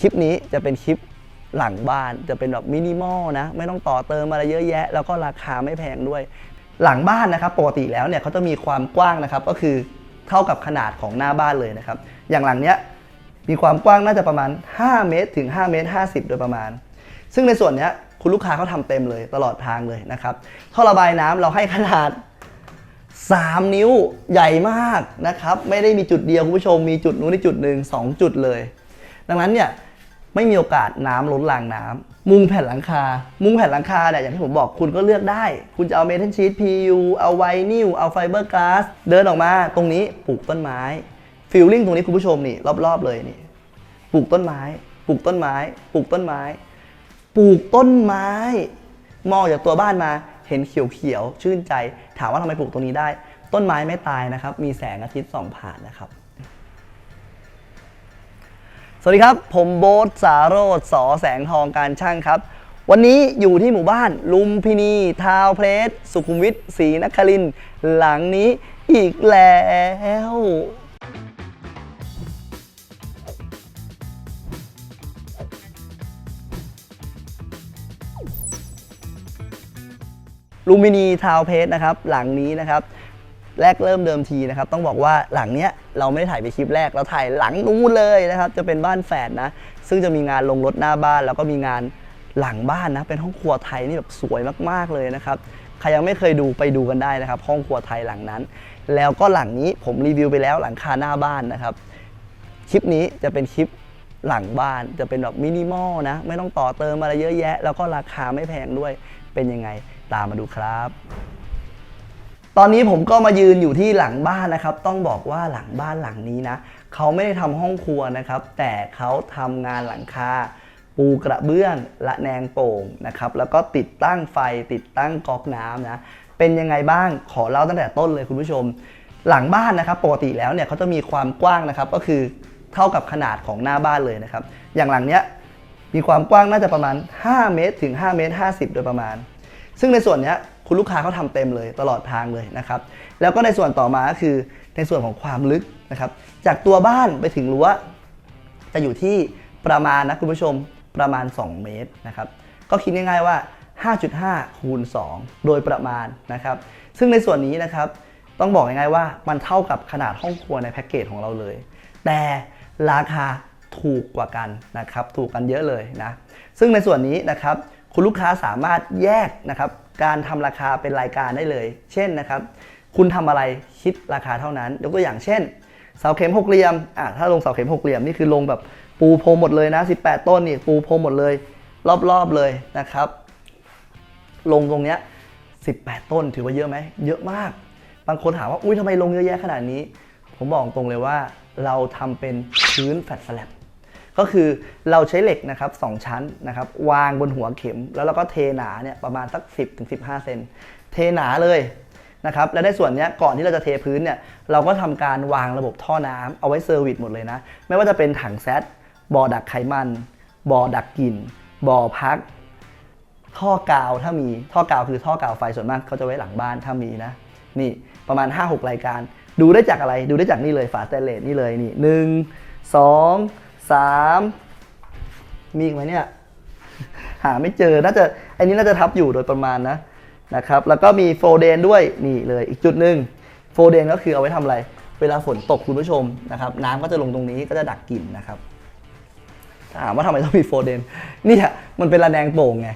คลิปนี้จะเป็นคลิปหลังบ้านจะเป็นแบบมินิมอลนะ ไม่ต้องต่อเติมอะไรเยอะแยะ แล้วก็ราคาไม่แพงด้วย หลังบ้านนะครับปกติแล้วเนี่ยเขาจะมีความกว้างนะครับ ก็คือเท่ากับขนาดของหน้าบ้านเลยนะครับ อย่างหลังเนี้ยมีความกว้างน่าจะประมาณ 5 เมตร ถึง 5 เมตร 50 โดยประมาณ ซึ่งในส่วนเนี้ยคุณลูกค้าเขาทำเต็มเลยตลอดทางเลยนะครับ ท่อระบายน้ำเราให้ขนาด 3 นิ้วใหญ่มากนะครับ ไม่ได้มีจุดเดียวคุณผู้ชม มีจุดนู้นในจุดหนึ่งสองจุดเลย ดังนั้นเนี่ย ไม่มีโอกาสน้ำล้นรางน้ำมุงแผ่นหลังคา มุงแผ่นหลังคาเนี่ยอย่างที่ผมบอกคุณก็เลือกได้ คุณจะเอาเมทัลชีต PU เอาไวนิลเอาไฟเบอร์กลาสเดินออกมาตรงนี้ปลูกต้นไม้ฟิลลิ่งตรงนี้คุณผู้ชมนี่รอบๆเลยนี่ปลูกต้นไม้ ปลูกต้นไม้ ปลูกต้นไม้ ปลูกต้นไม้ มองจากตัวบ้านมาเห็นเขียวๆชื่นใจ ถามว่าทำไมปลูกตรงนี้ได้ ต้นไม้ไม่ตายนะครับ มีแสงอาทิตย์ส่องผ่านนะครับ สวัสดีครับ ผมโบ๊ทสาโรธสอแสงทองการช่างครับ วันนี้อยู่ที่หมู่บ้าน ลุมพินีทาวเพลส สุขุมวิทศรีนครินหลังนี้อีกแล้วลูมินีทาวเพลสนะครับ หลังนี้นะครับ แรกเริ่มเดิมทีนะครับต้องบอกว่าหลังเนี้ยเราไม่ได้ถ่ายไปคลิปแรกเราถ่ายหลังนู้นเลยนะครับจะเป็นบ้านแฝดนะ ซึ่งจะมีงานลงรถหน้าบ้าน แล้วก็มีงานหลังบ้านนะเป็นห้องครัวไทยนี่แบบสวยมากๆเลยนะครับใครยังไม่เคยดูไปดูกันได้นะครับ ห้องครัวไทยหลังนั้น แล้วก็หลังนี้ผมรีวิวไปแล้วหลังคาหน้าบ้านนะครับคลิปนี้จะเป็นคลิปหลังบ้านจะเป็นแบบมินิมอลนะ ไม่ต้องต่อเติมอะไรเยอะแยะ แล้วก็ราคาไม่แพงด้วยเป็นยังไงตามมาดูครับ ตอนนี้ผมก็มายืนอยู่ที่หลังบ้านนะครับ ต้องบอกว่าหลังบ้านหลังนี้นะเขาไม่ได้ทำห้องครัวนะครับ แต่เขาทำงานหลังคาปูกระเบื้องและแนงโป่งนะครับแล้วก็ติดตั้งไฟติดตั้งก๊อกน้ำนะเป็นยังไงบ้างขอเล่าตั้งแต่ต้นเลยคุณผู้ชม หลังบ้านนะครับปกติแล้วเนี่ยเขาจะมีความกว้างนะครับ ก็คือเท่ากับขนาดของหน้าบ้านเลยนะครับ อย่างหลังเนี้ยมีความกว้างน่าจะประมาณ 5 เมตรถึง 5 เมตร 50 โดยประมาณ ซึ่งในส่วนเนี้ย คุณลูกค้าเขาทำเต็มเลยตลอดทางเลยนะครับแล้วก็ในส่วนต่อมาก็คือในส่วนของความลึกนะครับจากตัวบ้านไปถึงรั้วจะอยู่ที่ประมาณนะคุณผู้ชมประมาณ 2 เมตรนะครับก็คิดง่ายๆว่า 5.5 คูณ 2 โดยประมาณนะครับ ซึ่งในส่วนนี้นะครับต้องบอกง่ายๆว่ามันเท่ากับขนาดห้องครัวในแพ็กเกจของเราเลย แต่ราคาถูกกว่ากันนะครับ ถูกกันเยอะเลยนะ ซึ่งในส่วนนี้นะครับ คุณลูกค้าสามารถแยกนะครับ การทำราคาเป็นรายการได้เลย เช่นนะครับ คุณทำอะไรคิดราคาเท่านั้น ยกตัวอย่างเช่น เสาเข็มหกเหลี่ยมอะถ้าลงเสาเข็มหกเหลี่ยมนี่คือลงแบบปูพรมหมดเลยนะ 18 ต้นนี่ปูพรมหมดเลย รอบๆเลยนะครับ ลงตรงเนี้ย18 ต้นถือว่าเยอะไหมเยอะมาก บางคนถามว่าอุ้ยทำไมลงเยอะแยะขนาดนี้ ผมบอกตรงเลยว่าเราทำเป็นพื้นแฟลตสแลบ ก็คือเราใช้เหล็กนะครับสองชั้นนะครับวางบนหัวเข็ม แล้วเราก็เทหนาเนี่ยประมาณสัก 10-15ถึง15เซนเทหนาเลยนะครับและในส่วนเนี้ยก่อนที่เราจะเทพื้นเนี่ยเราก็ทำการวางระบบท่อน้ำเอาไว้เซอร์วิสหมดเลยนะ ไม่ว่าจะเป็นถังแซดบ่อดักไขมันบ่อดักกลิ่นบ่อพัก ท่อกาวถ้ามีท่อกาวคือท่อกาวไฟส่วนมากเขาจะไว้หลังบ้านถ้ามีนะนี่ประมาณ 5-6 รายการ ดูได้จากอะไรดูได้จากนี่เลยฝาสแตนเลสนี่เลยนี่หนึ่งสอง สามมีอีกไหมเนี่ย หาไม่เจอ น่าจะ อันนี้น่าจะทับอยู่โดยประมาณนะ นะครับ แล้วก็มีโฟเดนด้วย นี่เลย อีกจุดหนึ่งโฟเดนก็คือเอาไว้ทำอะไร เวลาฝนตกคุณผู้ชมนะครับ น้ำก็จะลงตรงนี้ก็จะดักกลิ่นนะครับถามว่าทำไมต้องมีโฟเดนนี่ยมันเป็นระแนงโป่งไง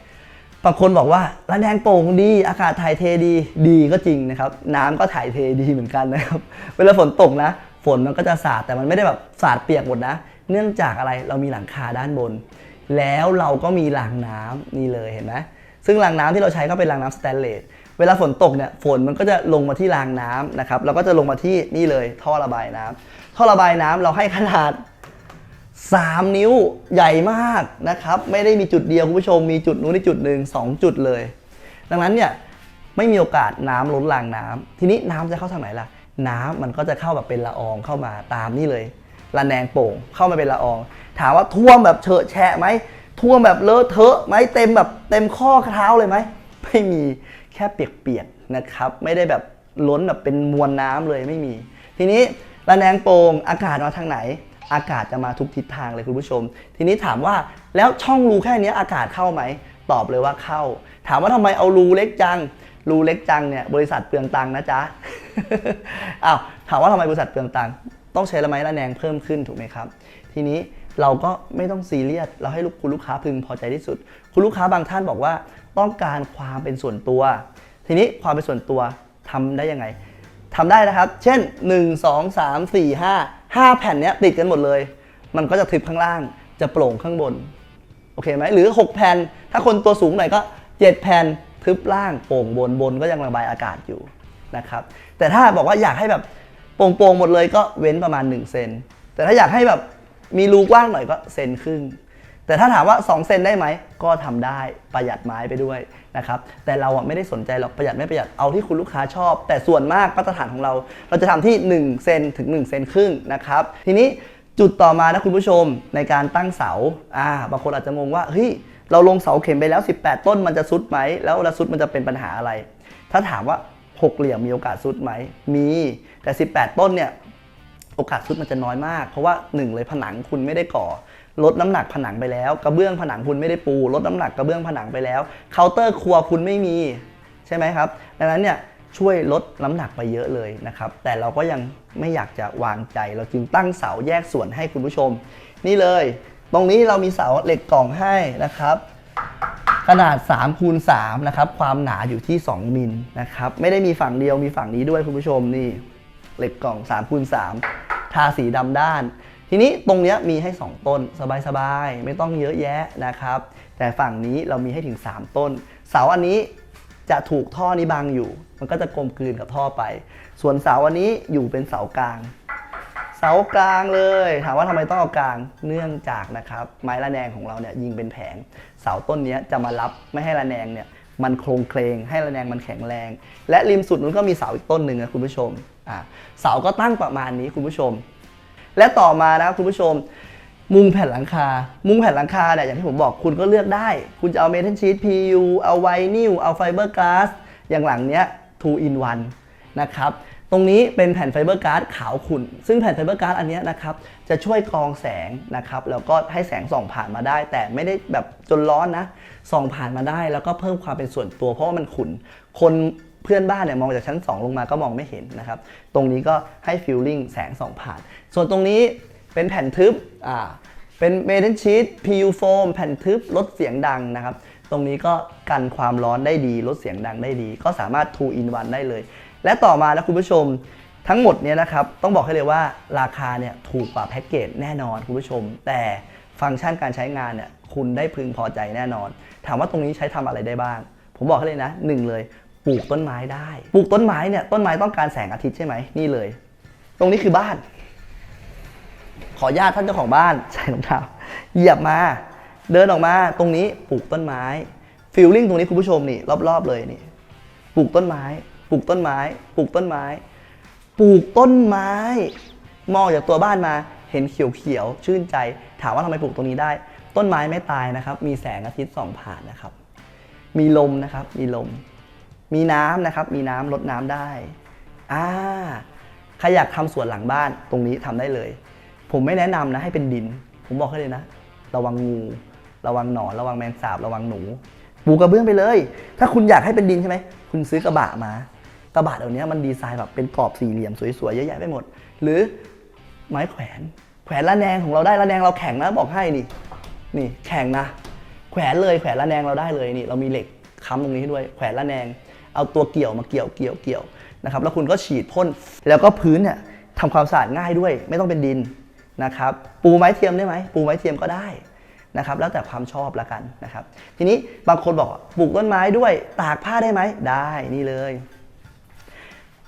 บางคนบอกว่าระแนงโป่งดี อากาศถ่ายเทดี ดีก็จริงนะครับ น้ำก็ถ่ายเทดีเหมือนกันนะครับ เวลาฝนตกนะ ฝนมันก็จะสาดแต่มันไม่ได้แบบสาดเปียกหมดนะ เนื่องจากอะไรเรามีหลังคาด้านบน แล้วเราก็มีรางน้ำนี่เลยเห็นไหมซึ่งรางน้ำที่เราใช้ก็เป็นรางน้ำสแตนเลสเวลาฝนตกเนี่ยฝนมันก็จะลงมาที่รางน้ำนะครับแล้วก็จะลงมาที่นี่เลยท่อระบายน้ำท่อระบายน้ำเราให้ขนาด 3 นิ้วใหญ่มากนะครับไม่ได้มีจุดเดียวคุณผู้ชมมีจุดนู้นในจุดหนึ่งสองจุดเลย ดังนั้นเนี่ยไม่มีโอกาสน้ำล้นรางน้ำทีนี้น้ำจะเข้าทางไหนล่ะ น้ำมันก็จะเข้าแบบเป็นละอองเข้ามาตามนี่เลย ระแนงโป่ง เข้ามาเป็นละออง ถามว่าท่วมแบบเฉอะแฉะไหมท่วมแบบเลอะเทอะไหมเต็มแบบเต็มข้อเท้าเลยไหมไม่มีแค่เปียกๆนะครับ ไม่ได้แบบล้นแบบเป็นมวลน้ำเลยไม่มี ทีนี้ระแนงโป่งอากาศมาทางไหน อากาศจะมาทุกทิศทางเลยคุณผู้ชม ทีนี้ถามว่าแล้วช่องรูแค่เนี้ยอากาศเข้าไหมตอบเลยว่าเข้า ถามว่าทำไมเอารูเล็กจังรูเล็กจังเนี่ยบริษัทเปลืองตังนะจ๊ะอ้าวถามว่าทำไมบริษัทเปลืองตัง ต้องใช้ละไม้ละแนงเพิ่มขึ้นถูกไหมครับ ทีนี้เราก็ไม่ต้องซีเรียส เราให้ลูกคุณลูกค้าพึงพอใจที่สุด คุณลูกค้าบางท่านบอกว่าต้องการความเป็นส่วนตัว ทีนี้ความเป็นส่วนตัวทำได้ยังไงทำได้นะครับ เช่น 1 2 3 4 5 5 แผ่นเนี้ยติดกันหมดเลย มันก็จะทึบข้างล่าง จะโปร่งข้างบน โอเคไหมหรือ 6 แผ่น ถ้าคนตัวสูงหน่อยก็ 7 แผ่นทึบล่างโป่งบนบนก็ยังระบายอากาศอยู่นะครับ แต่ถ้าบอกว่าอยากให้แบบ โป่งๆหมดเลยก็เว้นประมาณ1เซนแต่ถ้าอยากให้แบบมีรูกว้างหน่อยก็เซนครึ่งแต่ถ้าถามว่า 2 เซนได้ไหม ก็ทำได้ประหยัดไม้ไปด้วยนะครับ แต่เราไม่ได้สนใจหรอกประหยัดไม่ประหยัดเอาที่คุณลูกค้าชอบ แต่ส่วนมากมาตรฐานของเรา เราจะทำที่ 1 เซนถึง 1 เซนครึ่งนะครับ ทีนี้จุดต่อมานะคุณผู้ชมในการตั้งเสาอ่าบางคนอาจจะงงว่าเฮ้ยเราลงเสาเข็มไปแล้ว 18 ต้นมันจะซุดไหม แล้วเวลาซุดมันจะเป็นปัญหาอะไร ถ้าถามว่า หกเหลี่ยมมีโอกาสซุดไหม มีแต่ 18 ต้นเนี่ยโอกาสซุดมันจะน้อยมาก เพราะว่าหนึ่งเลยผนังคุณไม่ได้ก่อลดน้ำหนักผนังไปแล้ว กระเบื้องผนังคุณไม่ได้ปู ลดน้ำหนักกระเบื้องผนังไปแล้วเคาน์เตอร์ครัวคุณไม่มีใช่ไหมครับดังนั้นเนี่ยช่วยลดน้ำหนักไปเยอะเลยนะครับ แต่เราก็ยังไม่อยากจะวางใจ เราจึงตั้งเสาแยกส่วนให้คุณผู้ชม นี่เลย ตรงนี้เรามีเสาเหล็กกล่องให้นะครับ ขนาด3คูณ3นะครับ ความหนาอยู่ที่ 2 มิลนะครับ ไม่ได้มีฝั่งเดียวมีฝั่งนี้ด้วยคุณผู้ชมนี่ เหล็กกล่อง3คูณ3ทาสีดำด้าน ทีนี้ตรงเนี้ยมีให้ 2 ต้นสบายๆ ไม่ต้องเยอะแยะนะครับ แต่ฝั่งนี้เรามีให้ถึง 3 ต้น เสาอันนี้จะถูกท่อนี้บังอยู่ มันก็จะกลมกลืนกับท่อไป ส่วนเสาอันนี้อยู่เป็นเสากลาง เสากลางเลย ถามว่าทำไมต้องเอากลางเนื่องจากนะครับไม้ระแนงของเราเนี่ยยิงเป็นแผง เสาต้นนี้จะมารับไม่ให้ระแนงเนี่ยมันโครงเคลงให้ระแนงมันแข็งแรง และริมสุดนู้นก็มีเสาอีกต้นหนึ่งนะคุณผู้ชมอ่าเสาก็ตั้งประมาณนี้คุณผู้ชม และต่อมานะคุณผู้ชม มุงแผ่นหลังคา มุงแผ่นหลังคาเนี่ยอย่างที่ผมบอกคุณก็เลือกได้ คุณจะเอาเมทัลชีต PU เอาไวนิลเอาไฟเบอร์ก a s อย่างหลังเนี้ย2 in 1นะครับ ตรงนี้เป็นแผ่นไฟเบอร์การ์ดขาวขุ่น ซึ่งแผ่นไฟเบอร์การ์ดอันนี้นะครับจะช่วยกรองแสงนะครับแล้วก็ให้แสงส่องผ่านมาได้ แต่ไม่ได้แบบจนร้อนนะส่องผ่านมาได้ แล้วก็เพิ่มความเป็นส่วนตัวเพราะว่ามันขุ่นคนเพื่อนบ้านเนี่ยมองจากชั้น 2 ลงมาก็มองไม่เห็นนะครับ ตรงนี้ก็ให้ฟิลลิ่งแสงส่องผ่าน ส่วนตรงนี้เป็นแผ่นทึบอ่าเป็นเมทัลชีต PU foam แผ่นทึบลดเสียงดังนะครับ ตรงนี้ก็กันความร้อนได้ดีลดเสียงดังได้ดี ก็สามารถ 2 in 1 ได้เลย และต่อมานะคุณผู้ชมทั้งหมดเนี้นะครับต้องบอกให้เลยว่าราคาเนี่ยถูกกว่าแพ็กเกจแน่นอนคุณผู้ชม แต่ฟังก์ชันการใช้งานเนี่ยคุณได้พึงพอใจแน่นอน ถามว่าตรงนี้ใช้ทำอะไรได้บ้าง ผมบอกให้เลยนะหนึ่งเลยปลูกต้นไม้ได้ ปลูกต้นไม้เนี่ยต้นไม้ต้องการแสงอาทิตย์ใช่ไหมนี่เลย ตรงนี้คือบ้าน ขอญาตท่านเจ้าของบ้านใส่รองเท้าเหยียบมา เดินออกมาตรงนี้ปลูกต้นไม้ฟิลลิ่งตรงนี้คุณผู้ชมนี่รอบๆเลยนี่ปลูกต้นไม้ ปลูกต้นไม้ ปลูกต้นไม้ ปลูกต้นไม้ มองจากตัวบ้านมาเห็นเขียวๆชื่นใจ ถามว่าทำไมปลูกตรงนี้ได้ ต้นไม้ไม่ตายนะครับ มีแสงอาทิตย์ส่องผ่านนะครับ มีลมนะครับ มีลม มีน้ำนะครับ มีน้ำลดน้ำได้อ่าใครอยากทำสวนหลังบ้านตรงนี้ทำได้เลย ผมไม่แนะนำนะให้เป็นดิน ผมบอกให้เลยนะ ระวังงู ระวังหนอน ระวังแมงสาบ ระวังหนู ปูกระเบื้องไปเลย ถ้าคุณอยากให้เป็นดินใช่ไหม คุณซื้อกระบะมา กระบะเดี๋ยวนี้มันดีไซน์แบบเป็นกรอบสี่เหลี่ยมสวยๆเยอะแยะไปหมด หรือไม้แขวน แขวนละแนงของเราได้ละแนงเราแข็งนะบอกให้นี่นี่แข็งนะ แขวนเลยแขวนละแนงเราได้เลยนี่ เรามีเหล็กค้ำตรงนี้ให้ด้วยแขวนละแนง เอาตัวเกี่ยวมาเกี่ยวเกี่ยวเกี่ยวนะครับแล้วคุณก็ฉีดพ่นแล้วก็พื้นเนี่ยทำความสะอาดง่ายด้วย ไม่ต้องเป็นดินนะครับปูไม้เทียมได้ไหมปูไม้เทียมก็ได้นะครับแล้วแต่ความชอบละกันนะครับ ทีนี้บางคนบอกปลูกต้นไม้ด้วยตากผ้าได้ไหมได้นี่เลย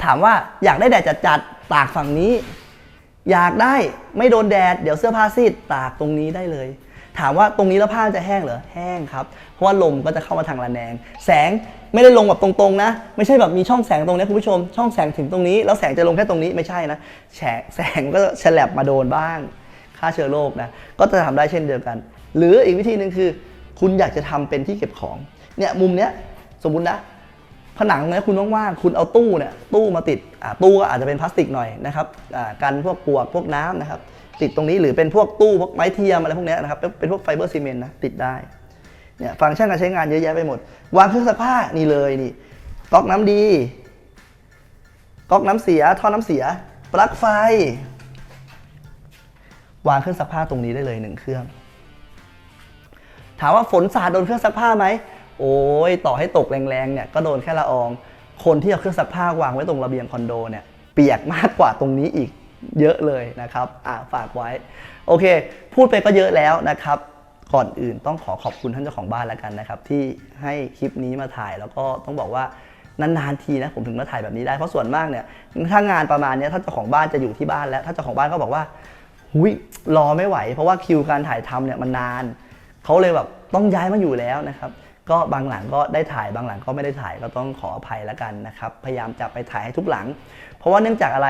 ถามว่าอยากได้แดดจัดๆตากฝั่งนี้ อยากได้ไม่โดนแดด เดี๋ยวเสื้อผ้าซีดตากตรงนี้ได้เลย ถามว่าตรงนี้แล้วผ้าจะแห้งเหรอแห้งครับเพราะว่าลมก็จะเข้ามาทางระแนง แสงไม่ได้ลงแบบตรงๆนะ ไม่ใช่แบบมีช่องแสงตรงนี้คุณผู้ชม ช่องแสงถึงตรงนี้ แล้วแสงจะลงแค่ตรงนี้ไม่ใช่นะแสงแสงก็ฉลับมาโดนบ้างฆ่าเชื้อโรคนะก็จะทำได้เช่นเดียวกัน หรืออีกวิธีหนึ่งคือ คุณอยากจะทำเป็นที่เก็บของเนี่ยมุมเนี้ยสมมุตินะ ผนังเนี่ยคุณว่างๆคุณเอาตู้เนี่ยตู้มาติดตู้ก็อาจจะเป็นพลาสติกหน่อยนะครับกันพวกปวกพวกน้ำนะครับ ติดตรงนี้หรือเป็นพวกตู้พวกไม้เทียมอะไรพวกนี้นะครับเป็นเป็นพวกไฟเบอร์ซีเมนต์นะติดได้เนี่ยฟังก์ชันการใช้งานเยอะแยะไปหมด วางเครื่องซักผ้านี่เลยนี่ก๊อกน้ำดี ก๊อกน้ำเสียท่อน้ำเสีย ปลั๊กไฟ วางเครื่องซักผ้าตรงนี้ได้เลยหนึ่งเครื่อง ถามว่าฝนสาดโดนเครื่องซักผ้าไหม โอ้ยต่อให้ตกแรงๆเนี่ยก็โดนแค่ละออง คนที่เอาเครื่องซักผ้าวางไว้ตรงระเบียงคอนโดเนี่ยเปียกมากกว่าตรงนี้อีกเยอะเลยนะครับอ่าฝากไว้ โอเค พูดไปก็เยอะแล้วนะครับ ก่อนอื่นต้องขอขอบคุณท่านเจ้าของบ้านแล้วกันนะครับ ที่ให้คลิปนี้มาถ่ายแล้วก็ต้องบอกว่านานๆทีนะผมถึงมาถ่ายแบบนี้ได้เพราะส่วนมากเนี่ยถ้างานประมาณนี้ยถ้าเจ้าของบ้านจะอยู่ที่บ้านแล้ว ถ้าเจ้าของบ้านก็บอกว่าหุยรอไม่ไหว เพราะว่าคิวการถ่ายทำเนี่ยมันนานเขาเลยแบบต้องย้ายมาอยู่แล้วนะครับ ก็บางหลังก็ได้ถ่ายบางหลังก็ไม่ได้ถ่ายก็ต้องขออภัยแล้วกันนะครับ พยายามจะไปถ่ายให้ทุกหลัง เพราะว่าเนื่องจากอะไร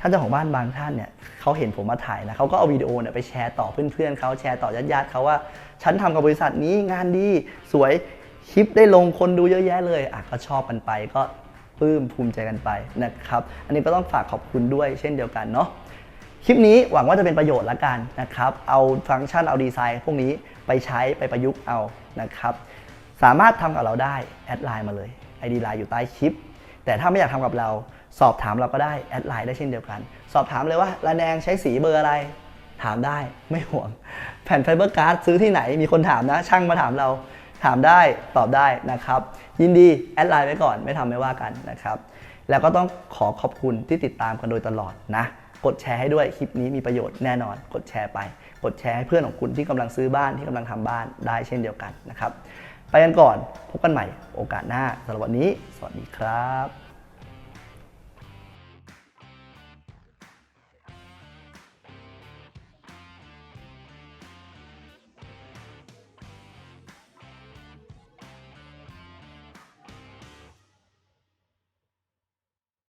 ท่านเจ้าของบ้านบางท่านเนี่ยเขาเห็นผมมาถ่ายนะเขาก็เอาวิดีโอเนี่ยไปแชร์ต่อเพื่อนๆเขาแชร์ต่อญาติๆเขาว่าฉันทำกับบริษัทนี้งานดีสวยคลิปได้ลงคนดูเยอะแยะเลยอะก็ชอบกันไปก็ปลื้มภูมิใจกันไปนะครับ อันนี้ก็ต้องฝากขอบคุณด้วยเช่นเดียวกันเนาะคลิปนี้หวังว่าจะเป็นประโยชน์ละกันนะครับ เอาฟังก์ชันเอาดีไซน์ พวกนี้ไปใช้ไปประยุกต์เอานะครับ สามารถทำกับเราได้แอดไลน์มาเลย ID ไลน์อยู่ใต้คลิป แต่ถ้าไม่อยากทำกับเรา สอบถามเราก็ได้แอดไลน์ได้เช่นเดียวกัน สอบถามเลยว่าระแนงใช้สีเบอร์อะไร ถามได้ไม่ห่วง แผ่นไฟเบอร์การ์ดซื้อที่ไหนมีคนถามนะ ช่างมาถามเราถามได้ตอบได้นะครับ ยินดีแอดไลน์ไว้ก่อนไม่ทำไม่ว่ากันนะครับ แล้วก็ต้องขอขอบคุณที่ติดตามกันโดยตลอดนะกดแชร์ให้ด้วยคลิปนี้มีประโยชน์แน่นอน กดแชร์ไป กดแชร์ให้เพื่อนของคุณที่กำลังซื้อบ้านที่กำลังทำบ้านได้เช่นเดียวกันนะครับ ไปกันก่อน พบกันใหม่โอกาสหน้าสำหรับวันนี้ สวัสดีครับ